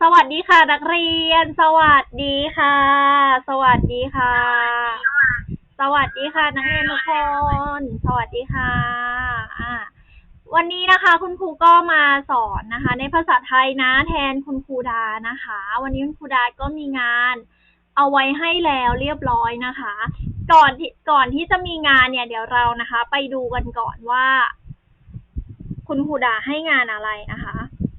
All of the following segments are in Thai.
สวัสดีค่ะ นักเรียน สวัสดีค่ะ สวัสดีค่ะ สวัสดีค่ะนักเรียนทุกคนสวัสดีค่ะอ่าวันนี้นะคะ คุณครูก็มาสอนนะคะ ในภาษาไทยนะ แทนคุณครูดานะคะ วันนี้คุณครูดาก็มีงานเอาไว้ให้แล้วเรียบร้อยนะคะ ก่อนที่ก่อนที่จะมีงานเนี่ย เดี๋ยวเรานะคะ ไปดูกันก่อนว่า คุณครูดาให้งานอะไรนะคะ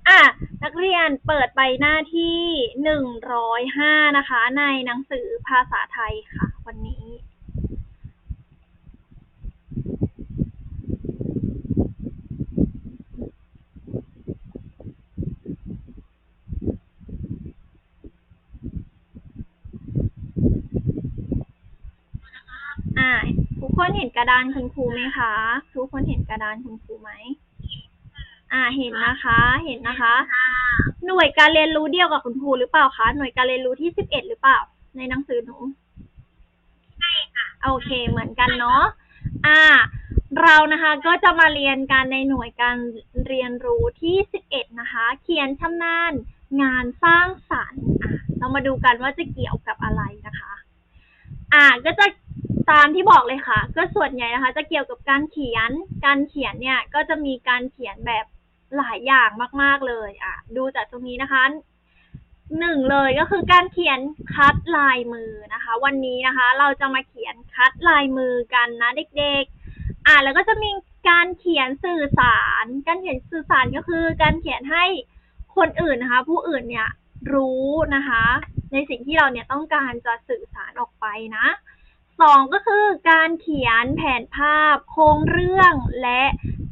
อะ นักเรียนเปิดไปหน้าที่หนึ่งร้อยห้านะคะ ในหนังสือภาษาไทยค่ะ วันนี้ อ่า ทุกคนเห็นกระดานคุณครูไหมคะ ทุกคนเห็นกระดานคุณครูไหม อ่าเห็นนะคะ เห็นนะคะ หน่วยการเรียนรู้เดียวกับคุณครูหรือเปล่าคะ หน่วยการเรียนรู้ที่สิบเอ็ดหรือเปล่า ในหนังสือหนู ใช่ค่ะ โอเค เหมือนกันเนาะ อ่า เรานะคะก็จะมาเรียนกันในหน่วยการเรียนรู้ที่สิบเอ็ดนะคะ เขียนชำนาญงานสร้างสรรค์ อะ เรามาดูกันว่าจะเกี่ยวกับอะไรนะคะ อ่า ก็จะตามที่บอกเลยค่ะ ก็ส่วนใหญ่นะคะ จะเกี่ยวกับการเขียน การเขียนเนี่ย ก็จะมีการเขียนแบบ หลายอย่างมาก ๆ เลยอะดูจากตรงนี้นะคะหนึ่งเลยก็คือการเขียนคัดลายมือนะคะ วันนี้นะคะ เราจะมาเขียนคัดลายมือกันนะเด็กๆ อ่าแล้วก็จะมีการเขียนสื่อสาร การเขียนสื่อสารก็คือการเขียนให้คนอื่นนะคะ ผู้อื่นเนี่ยรู้นะคะ ในสิ่งที่เราเนี่ยต้องการจะสื่อสารออกไปนะสองก็คือการเขียนแผนภาพโครงเรื่องและ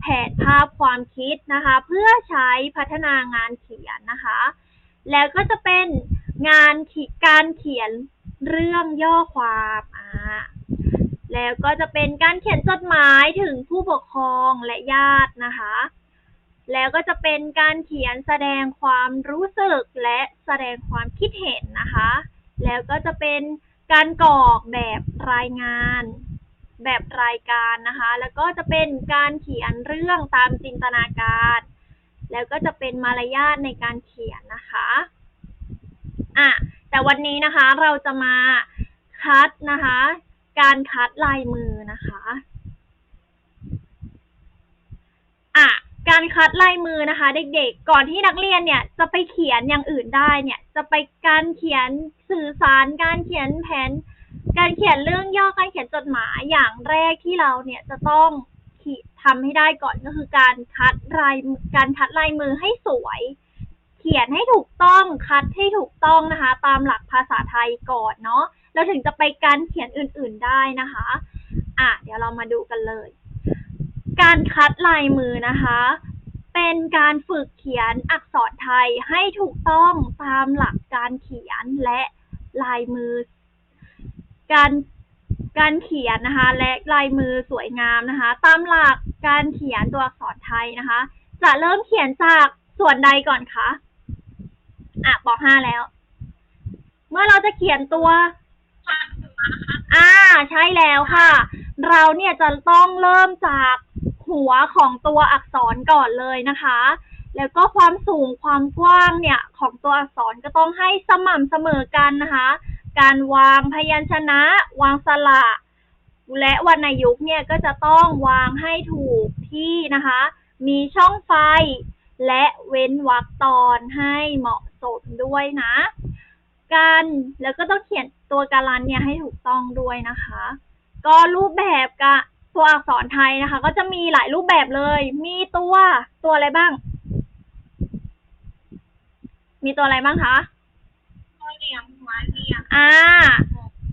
แผนภาพความคิดนะคะ เพื่อใช้พัฒนางานเขียนนะคะ แล้วก็จะเป็นงานการเขียนเรื่องย่อความอ่าแล้วก็จะเป็นการเขียนจดหมายถึงผู้ปกครองและญาตินะคะ แล้วก็จะเป็นการเขียนแสดงความรู้สึกและแสดงความคิดเห็นนะคะ แล้วก็จะเป็นการกรอกแบบรายงาน แบบรายการนะคะ แล้วก็จะเป็นการเขียนเรื่องตามจินตนาการ แล้วก็จะเป็นมารยาทในการเขียนนะคะอะแต่วันนี้นะคะเราจะมาคัดนะคะ การคัดลายมือนะคะอะการคัดลายมือนะคะ เด็กๆ ก่อนที่นักเรียนเนี่ยจะไปเขียนอย่างอื่นได้เนี่ย จะไปการเขียนสื่อสารการเขียนแผน การเขียนเรื่องย่อการเขียนจดหมายอย่างแรกที่เราเนี่ยจะต้องทำให้ได้ก่อนก็คือการคัดลายการคัดลายมือให้สวย เขียนให้ถูกต้องคัดให้ถูกต้องนะคะ ตามหลักภาษาไทยก่อนเนาะแล้วถึงจะไปการเขียนอื่น ๆได้นะคะ อะเดี๋ยวเรามาดูกันเลย การคัดลายมือนะคะ เป็นการฝึกเขียนอักษรไทยให้ถูกต้องตามหลักการเขียนและลายมือ การการเขียนนะคะ และลายมือสวยงามนะคะ ตามหลักการเขียนตัวอักษรไทยนะคะ จะเริ่มเขียนจากส่วนใดก่อนคะอะปห้าแล้ว เมื่อเราจะเขียนตัวอ่า ใช่แล้วค่ะ เราเนี่ยจะต้องเริ่มจากหัวของตัวอักษรก่อนเลยนะคะ แล้วก็ความสูงความกว้างเนี่ย ของตัวอักษรก็ต้องให้สม่ำเสมอกันนะคะ การวางพยัญชนะ วางสระ และวรรณยุกต์เนี่ยก็จะต้องวางให้ถูกที่นะคะ มีช่องไฟ และเว้นวรรคตอนให้เหมาะสมด้วยนะ การแล้วก็ต้องเขียนตัวการันเนี่ยให้ถูกต้องด้วยนะคะ ก็รูปแบบกะตัวอักษรไทยนะคะ ก็จะมีหลายรูปแบบเลย มีตัวตัวอะไรบ้าง มีตัวอะไรบ้างคะ เหลี่ยมหัวเหลี่ยมอ่า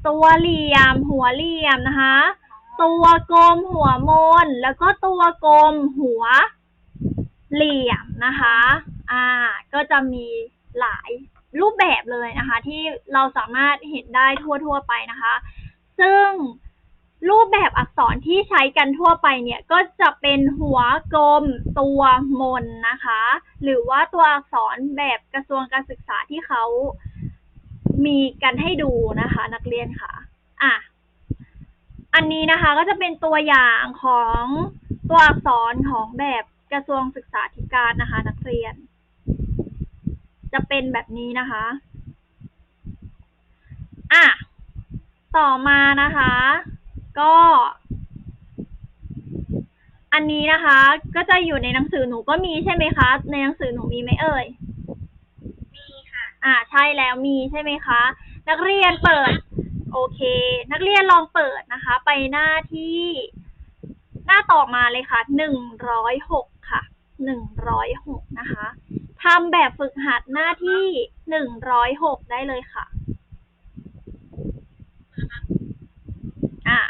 ตัวเหลี่ยม หัวเหลี่ยมนะคะ ตัวกลมหัวมน แล้วก็ตัวกลมหัวเหลี่ยมนะคะ อ่า ก็จะมีหลายรูปแบบเลยนะคะ ที่เราสามารถเห็นได้ทั่วๆไปนะคะ ซึ่งรูปแบบอักษรที่ใช้กันทั่วไปเนี่ยก็จะเป็นหัวกลมตัวมนนะคะ หรือว่าตัวอักษรแบบกระทรวงการศึกษาที่เขา มีกันให้ดูนะคะ นักเรียนค่ะ อะ อันนี้นะคะก็จะเป็นตัวอย่างของตัวอักษรของแบบกระทรวงศึกษาธิการนะคะ นักเรียน จะเป็นแบบนี้นะคะ อะ ต่อมานะคะ ก็ อันนี้นะคะ ก็จะอยู่ในหนังสือหนูก็มีใช่ไหมคะ ในหนังสือหนูมีไหมเอ่ย อ่าใช่แล้วมีใช่ไหมคะ นักเรียนเปิด โอเค นักเรียนลองเปิดนะคะ ไปหน้าที่ หน้าต่อมาเลยค่ะหนึ่งร้อยหกค่ะหนึ่งร้อยหกนะคะทำแบบฝึกหัดหน้าที่หนึ่งร้อยหกได้เลยค่ะ อะ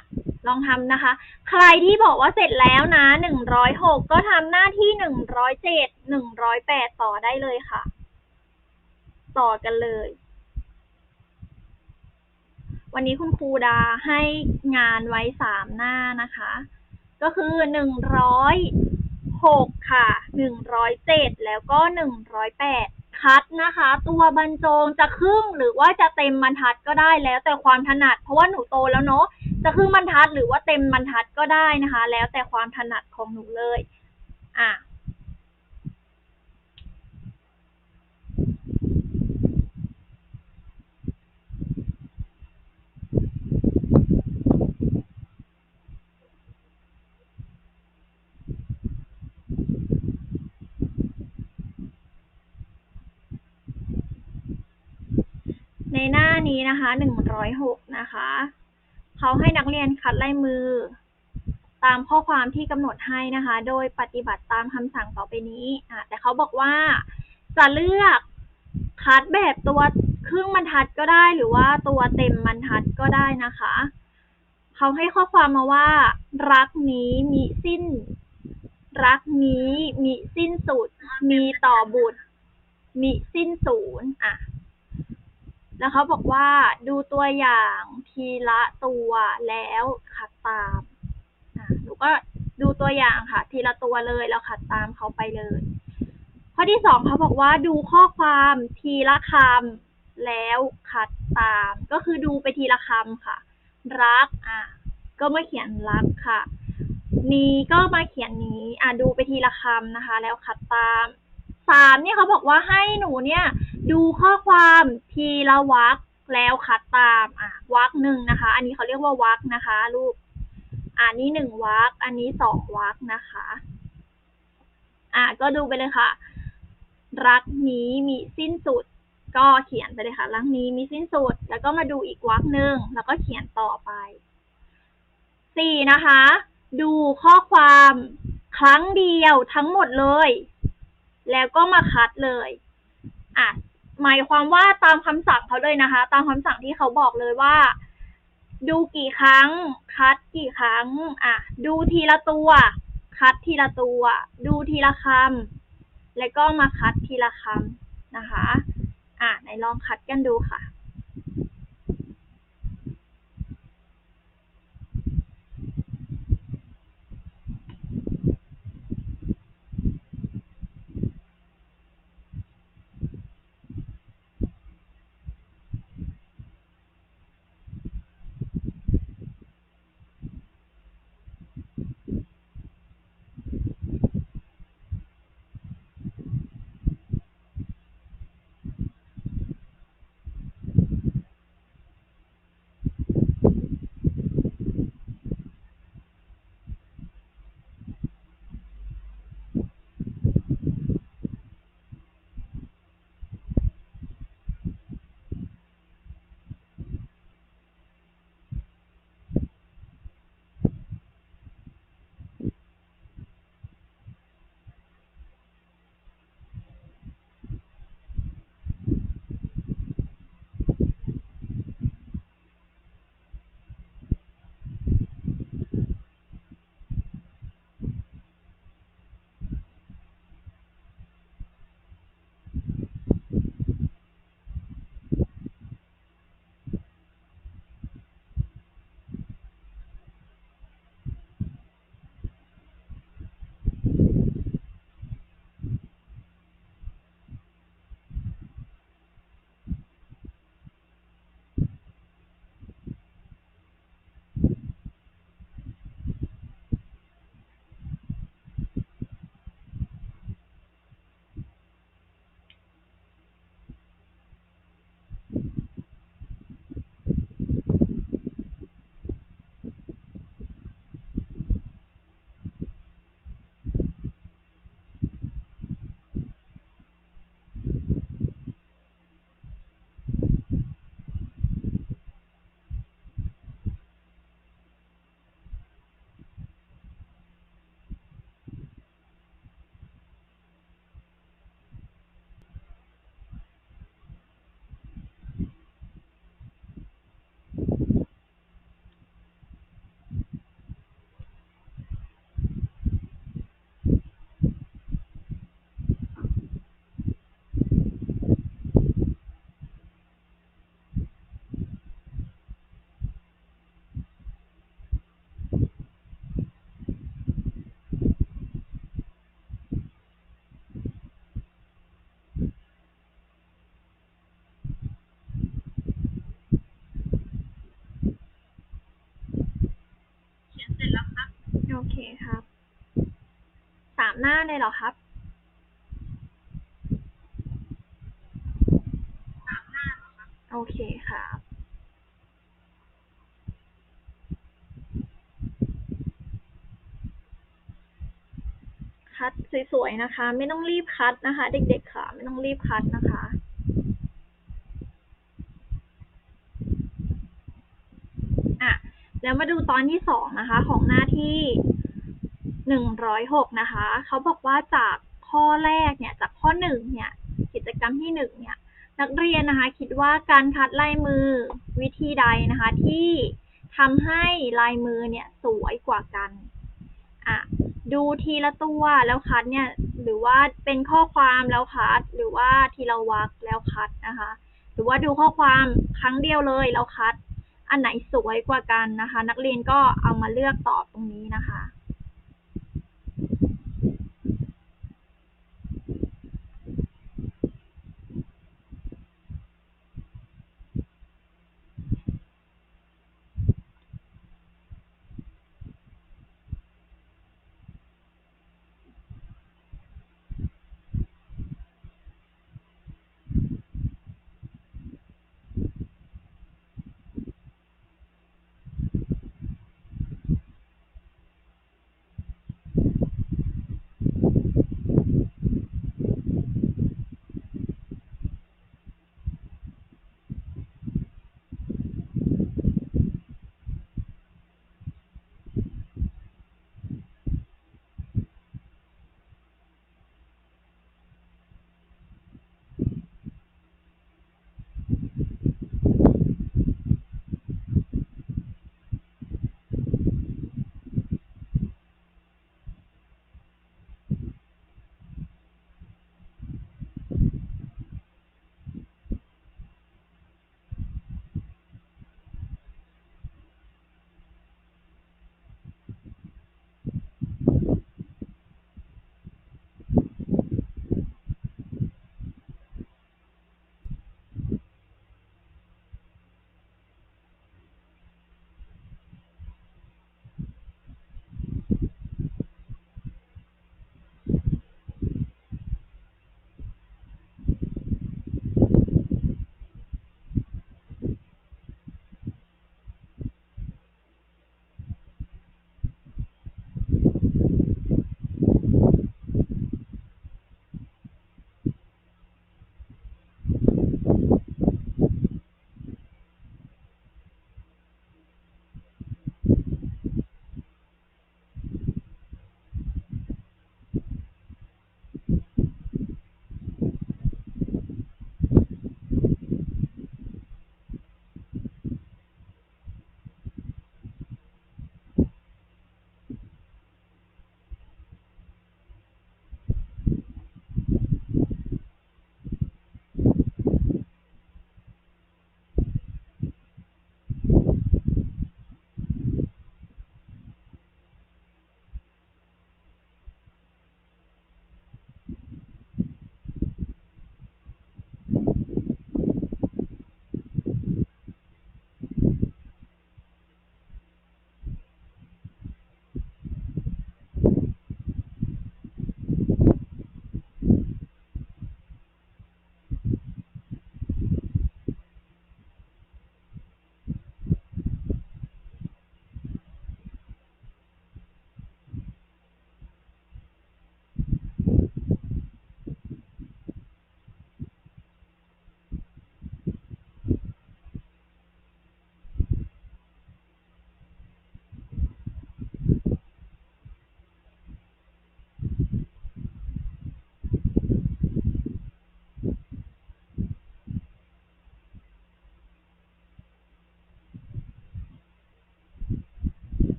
ลองทำนะคะ ใครที่บอกว่าเสร็จแล้วนะหนึ่งร้อยหกก็ทำหน้าที่หนึ่งร้อยเจ็ดหนึ่งร้อยแปดต่อได้เลยค่ะ ต่อกันเลย วันนี้คุณครูดาให้งานไว้สามหน้านะคะ ก็คือหนึ่งร้อยหกค่ะหนึ่งร้อยเจ็ดแล้วก็หนึ่งร้อยแปดคัดนะคะ ตัวบรรจงจะครึ่งหรือว่าจะเต็มบรรทัดก็ได้แล้วแต่ความถนัด เพราะว่าหนูโตแล้วเนาะจะครึ่งบรรทัดหรือว่าเต็มบรรทัดก็ได้นะคะ แล้วแต่ความถนัดของหนูเลย อะ ในหน้านี้นะคะหนึ่งร้อยหกนะคะ เขาให้นักเรียนคัดลายมือ ตามข้อความที่กำหนดให้นะคะ โดยปฏิบัติตามคำสั่งต่อไปนี้อะแต่เขาบอกว่าจะเลือกคัดแบบตัวครึ่งบรรทัดก็ได้หรือว่าตัวเต็มบรรทัดก็ได้นะคะ เขาให้ข้อความมาว่า รักนี้มีสิ้น รักนี้มีสิ้นสุด มีต่อบุตร มีสิ้นศูนย์อะ แล้วเขาบอกว่าดูตัวอย่างทีละตัวแล้วขัดตามหนูก็ดูตัวอย่างค่ะ ทีละตัวเลยแล้วขัดตามเขาไปเลย ข้อที่สองเขาบอกว่าดูข้อความทีละคำแล้วขัดตาม ก็คือดูไปทีละคำค่ะ รักอะก็มาเขียนรักค่ะ นี้ก็มาเขียนนี้ อะดูไปทีละคำนะคะ แล้วขัดตามสามเนี่ยเขาบอกว่าให้หนูเนี่ย ดูข้อความทีละวรรคแล้วคัดตามอะวรรคหนึ่งนะคะ อันนี้เขาเรียกว่าวรรคนะคะลูกอันนี้หนึ่งวรรคอันนี้สองวรรคนะคะ อะก็ดูไปเลยค่ะ รักนี้มีสิ้นสุด ก็เขียนไปเลยค่ะ รักนี้มีสิ้นสุด แล้วก็มาดูอีกวรรคหนึ่งแล้วก็เขียนต่อไปสี่นะคะ ดูข้อความครั้งเดียวทั้งหมดเลย แล้วก็มาคัดเลย อะ หมายความว่าตามคำสั่งเขาเลยนะคะ ตามคำสั่งที่เขาบอกเลยว่า ดูกี่ครั้ง คัดกี่ครั้ง อะ ดูทีละตัว คัดทีละตัว ดูทีละคำแล้วก็มาคัดทีละคำนะคะ อะไหนลองคัดกันดูค่ะ หน้าเลยเหรอครับสามหน้าเหรอคะโอเคค่ะคัดสวยๆนะคะ ไม่ต้องรีบคัดนะคะ เด็กๆค่ะ ไม่ต้องรีบคัดนะคะอะแล้วมาดูตอนที่สองนะคะ ของหน้าที่ หนึ่งร้อยหกนะคะ เขาบอกว่าจากข้อแรกเนี่ย จากข้อหนึ่งเนี่ย กิจกรรมที่หนึ่งเนี่ย นักเรียนนะคะ คิดว่าการคัดลายมือวิธีใดนะคะ ที่ทำให้ลายมือเนี่ยสวยกว่ากัน อะ ดูทีละตัวแล้วคัดเนี่ย หรือว่าเป็นข้อความแล้วคัด หรือว่าทีละวรรคแล้วคัดนะคะ หรือว่าดูข้อความครั้งเดียวเลยแล้วคัด อันไหนสวยกว่ากันนะคะ นักเรียนก็เอามาเลือกตอบตรงนี้นะคะ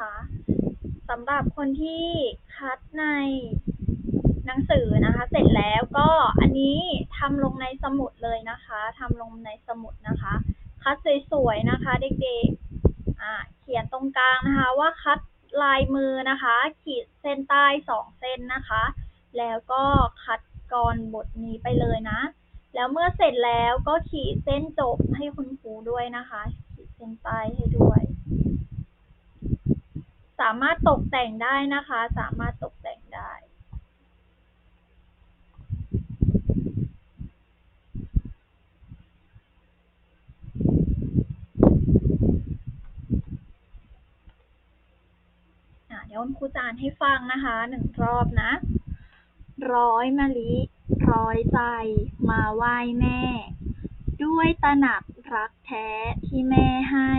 นะคะสำหรับคนที่คัดในหนังสือนะคะ เสร็จแล้วก็อันนี้ทำลงในสมุดเลยนะคะทำลงในสมุดนะคะ คัดสวยๆนะคะ เด็กๆอ่าเขียนตรงกลางนะคะ ว่าคัดลายมือนะคะ ขีดเส้นใต้สองเส้นนะคะ แล้วก็คัดกรบทนี้ไปเลยนะ แล้วเมื่อเสร็จแล้วก็ขีดเส้นจบให้คุณครูด้วยนะคะ ขีดเส้นใต้ให้ด้วย สามารถตกแต่งได้นะคะ สามารถตกแต่งได้ เดี๋ยวครูจานให้ฟังนะคะหนึ่งรอบนะ ร้อยมะลิร้อยใจมาไหว้แม่ ด้วยตระหนักรักแท้ที่แม่ให้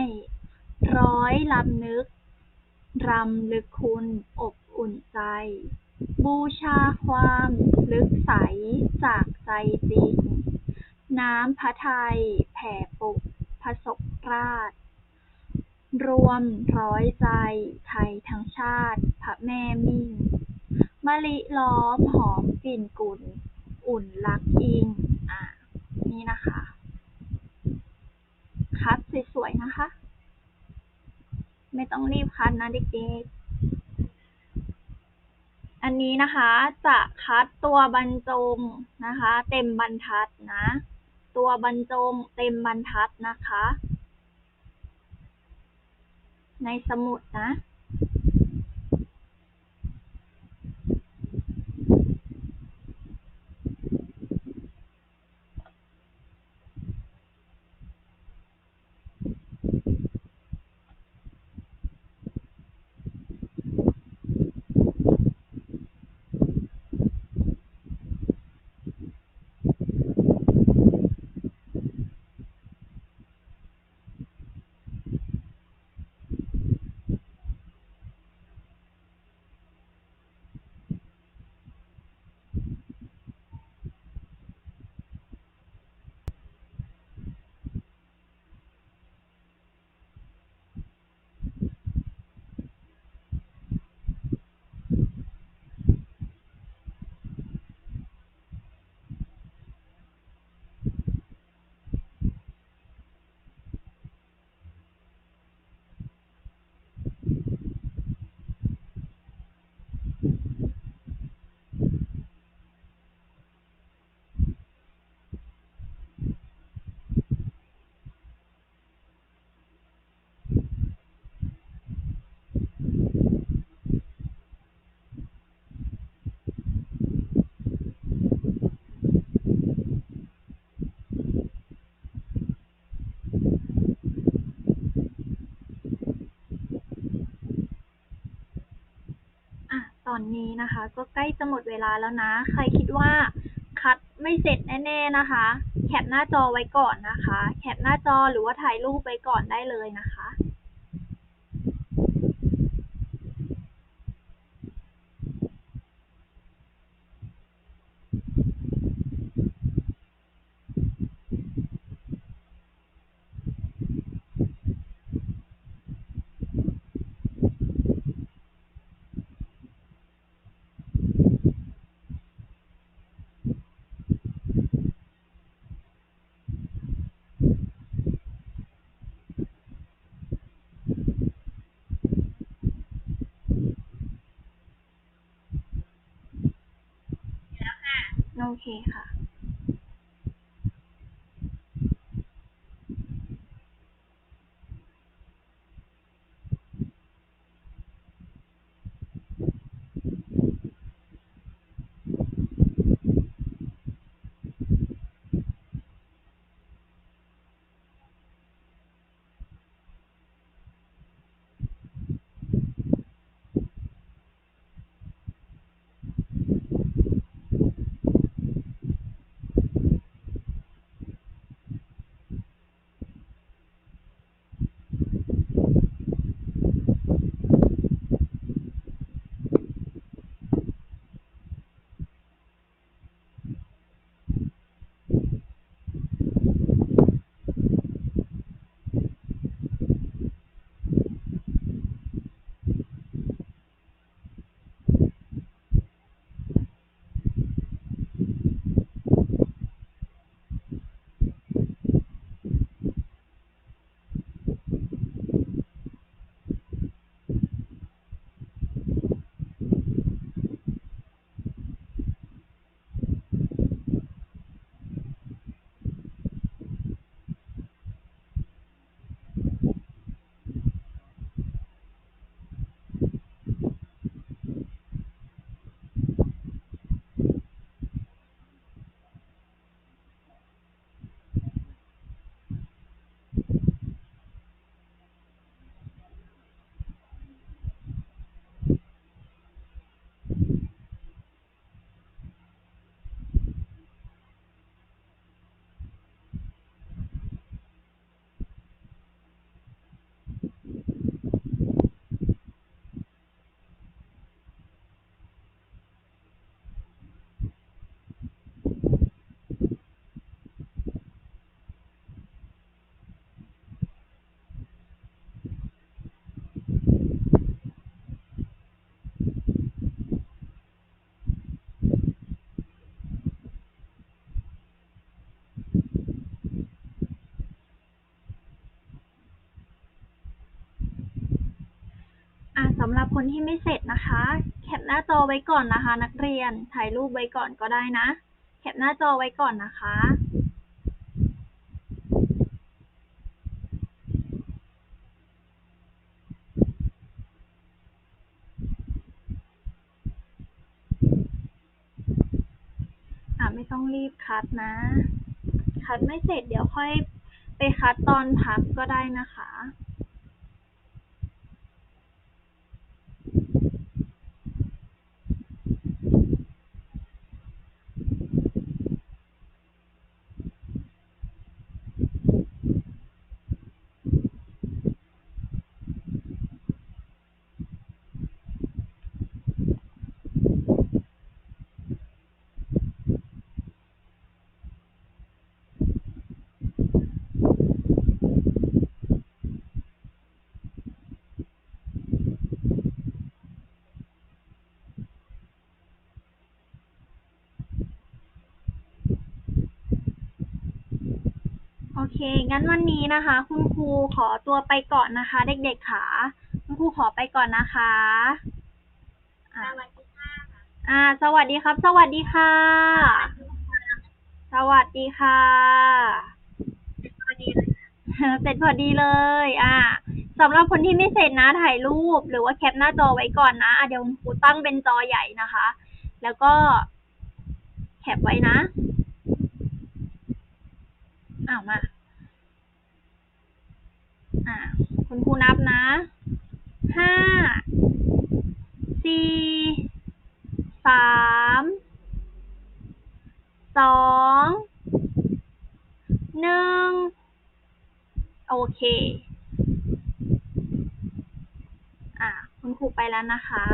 ร้อยลำนึก รำลึกคุณอบอุ่นใจ บูชาความลึกใสจากใจจริง น้ำพระทัยแผ่ปกพระศกราช รวมร้อยใจไทยทั้งชาติพระแม่มิ่งมะลิล้อมหอมกลิ่นกุ่น อุ่นรักอิง อ่านี่นะคะ คัดสวยๆนะคะ ไม่ต้องรีบคัดนะเด็กๆ อันนี้นะคะจะคัดตัวบรรจงนะคะ เต็มบรรทัดนะ ตัวบรรจงเต็มบรรทัดนะคะ ในสมุดนะ อะตอนนี้นะคะ ก็ใกล้จะหมดเวลาแล้วนะ ใครคิดว่าคัดไม่เสร็จแน่ ๆนะคะ แคปหน้าจอไว้ก่อนนะคะ แคปหน้าจอหรือว่าถ่ายรูปไว้ก่อนได้เลยนะคะ โอเคค่ะ สำหรับคนที่ไม่เสร็จนะคะ แคปหน้าจอไว้ก่อนนะคะ นักเรียน ถ่ายรูปไว้ก่อนก็ได้นะ แคปหน้าจอไว้ก่อนนะคะอะไม่ต้องรีบคัดนะ คัดไม่เสร็จเดี๋ยวค่อยไปคัดตอนพักก็ได้นะคะ เค งั้นวันนี้นะคะ คุณครูขอตัวไปก่อนนะคะ เด็กๆค่ะ คุณครูขอไปก่อนนะคะสอ่าวัสดีค่ะอ่า สวัสดีครับ สวัสดีค่ะ สวัสดีค่ะพอดีเลยค่ะเสร็จพอดีเลย อ่าสำหรับคนที่ไม่เสร็จนะถ่ายรูป หรือว่าแคปหน้าจอไว้ก่อนนะอะเดี๋ยวคุณครูตั้งเป็นจอใหญ่นะคะ แล้วก็แคปไว้นะ อ้าวมา อ่าคุณครูนับนะห้าสี่สามสองหนึ่งโอเคอะคุณครูไปแล้วนะคะ